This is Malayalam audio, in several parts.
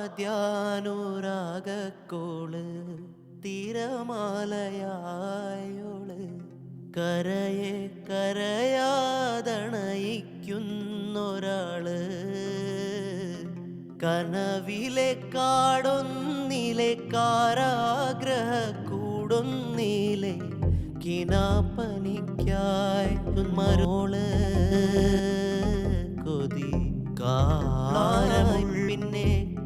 ആദ്യാനുരാഗക്കോൾ തിരമാലയായോൾ കരയെ കരയാതണയിക്കുന്നൊരാൾ. കനവിലെ കാടൊന്നിലെ കാരാഗ്രഹ കൂടൊന്നിലെ കിനാപ്പനിക്കായി മരോൾ കൊതി പിന്നെ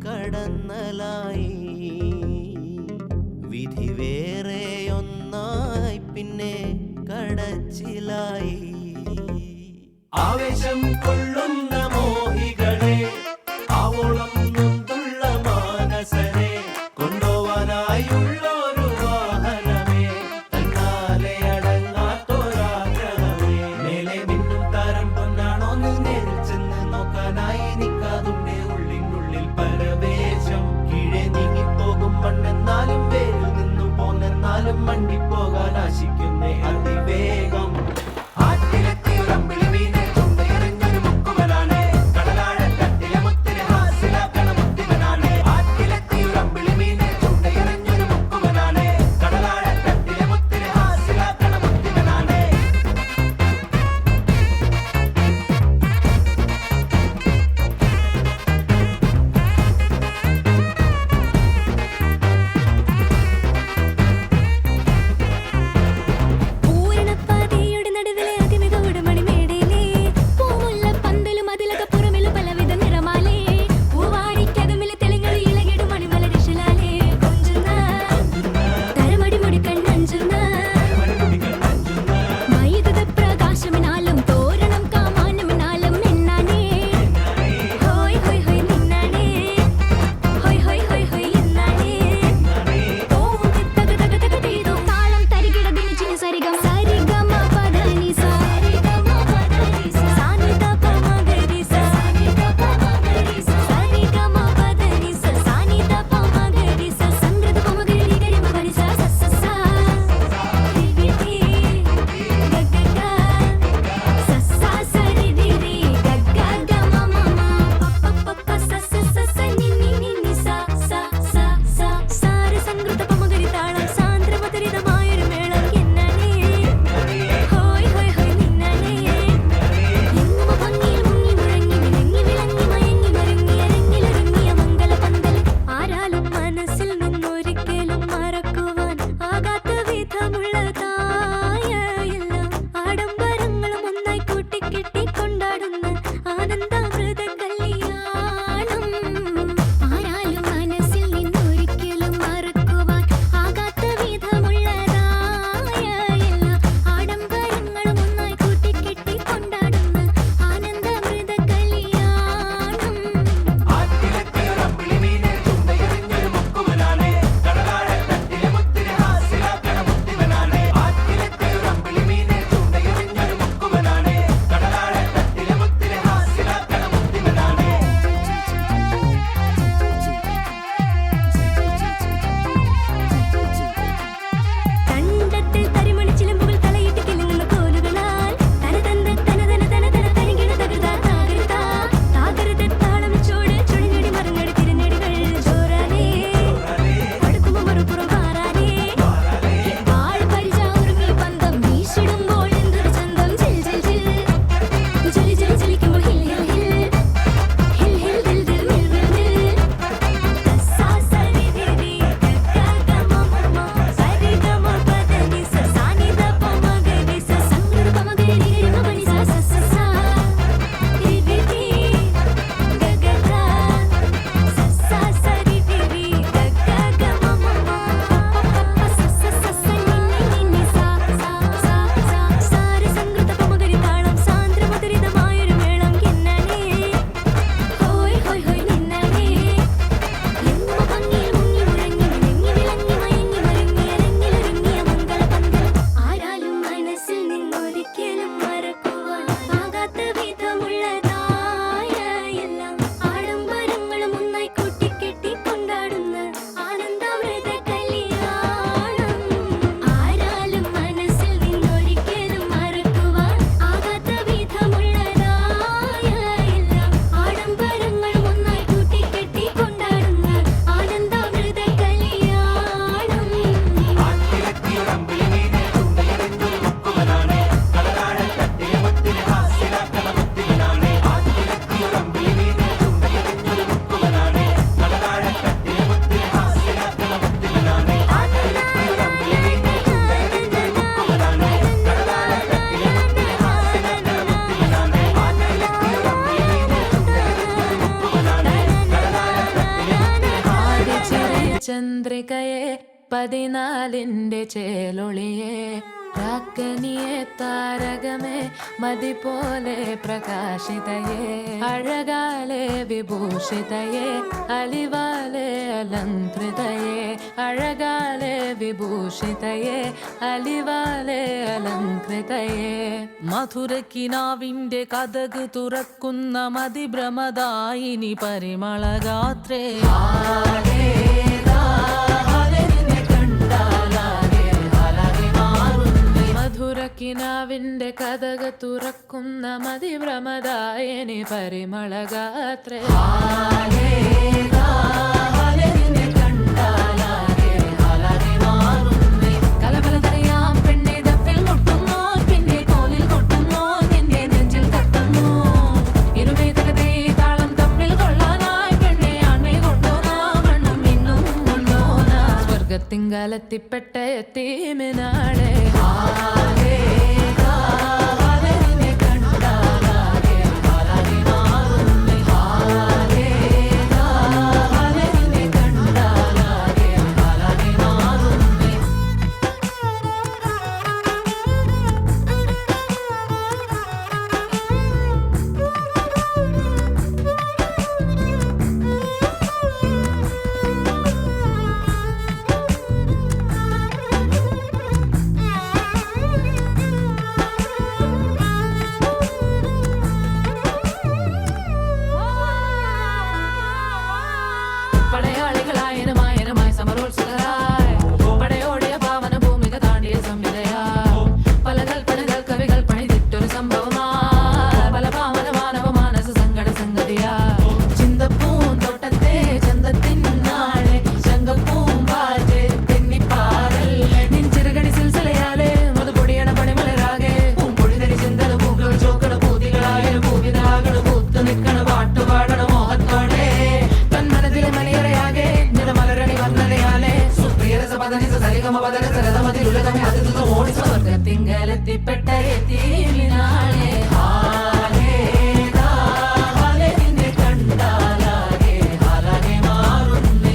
കടന്നലായി. വിധി വേറെ ഒന്നായി പിന്നെ കടച്ചിലായി. ആവേശം കൊള്ളുന്ന മോഹികളെ പോന്നെന്നാലും മണ്ടിപ്പോകാൻ ആശിക്കുന്നേ. പതിനാലിന്റെ ചേലൊളിയെ കാക്കനിയെ താരകമേ മതി പോലെ പ്രകാശിതയെ. അഴകാലെ വിഭൂഷിതയെ അലിവാലെ അലങ്കൃതയെ അഴകാലെ വിഭൂഷിതയെ അലിവാലെ അലങ്കൃതയെ മധുരക്കിനാവിന്റെ കഥക് തുറക്കുന്ന മതിഭ്രമദായിനി പരിമളഗാത്രേ. മധുരക്കിനാവിന്റെ കഥക തുറക്കുന്ന മതിഭ്രമദായനി പരിമളഗാത്രേ. തിങ്കാലത്തിപ്പെട്ട എത്തീമിനാളെ Hare.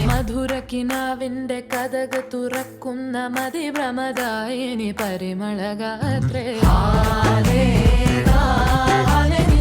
മധുരക്കിനാവിന്റെ കഥക തുറക്കുന്ന മതി തമ്മിൽ പരിമളകാത്രേ ഓടി സ്വർഗത്തിങ്കലെത്തിപ്പെട്ട